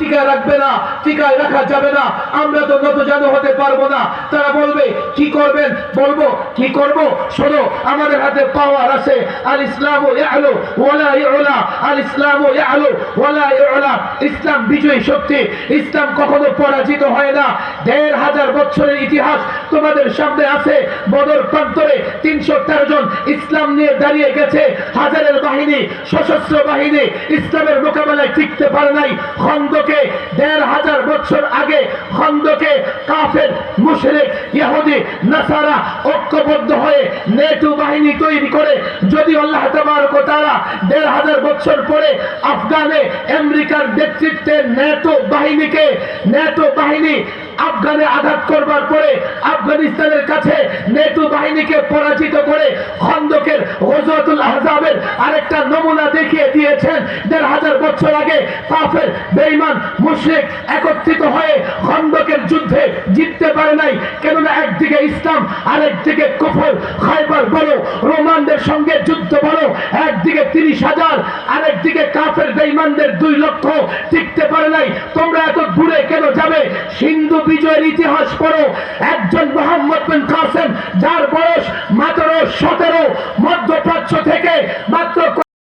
টিকায় রাখবে না, টিকায় রাখা যাবে না। আমরা তো নত জানো হতে পারব না। তারা বলবে, কি করবেন? বলব, কি করব? শোনো, আমাদের হাতে পাওয়ার আছে। আল ইসলাম ইয়ালু ওয়ালা ইউলা। আল ইসলাম ইয়ালু ওয়ালা ইউলা। ইসলাম বিজয়ী শক্তি। ইসলাম কখনো পরাজিত হয় না। দেড় হাজার বছরের ইতিহাস তোমাদের সামনে আছে। বদর প্রান্তরে তিনশো তেরো জন ইসলাম নিয়ে দাঁড়িয়ে গেছে। হাজারের বাহিনী, সশস্ত্র বাহিনী ইসলামের মোকাবেলায় টিকতে পারে নাই। খন্দকে দেড় হাজার বছর আগে খন্দকে কাফের, মুশরিক, ইহুদি, নাসারা ঐক্যবদ্ধ হয়ে নেটু বাহিনী তৈরি করে যদি আল্লাহ তাবারক তাআলা দেড় হাজার বছর পরে আফগানে আমেরিকার নেতৃত্বে নেটো বাহিনীকে, নেটো বাহিনী আফগানে আঘাত করবার পরে আফগানিস্তানের কাছে নেটো বাহিনীকে পরাজিত করে খন্দকের গজওয়াতুল আহজাবের আরেকটা নমুনা দেখিয়ে দিয়েছেন দেড় হাজার বছর আগে কাফের বেইমান মুশ্রিক একত্রিত হয়ে খন্দকের যুদ্ধে জিততে পারে নাই। কেননা একদিকে ইসলাম, আরেকদিকে কুফর। খাইবার বলো, রোমানদের সঙ্গে যুদ্ধ বলো, একদিকে তিরিশ হাজার, আরেকদিকে কাফের বেইমানদের দুই লক্ষ টিকতে পারে নাই। তোমরা এত দূরে কেন যাবে? সিন্ধু বিজয়ের ইতিহাস পড়ো। একজন মোহাম্মদ বিন কাসেম, যার বয়স মাত্র সতেরো, মধ্যপ্রাচ্য থেকে মাত্র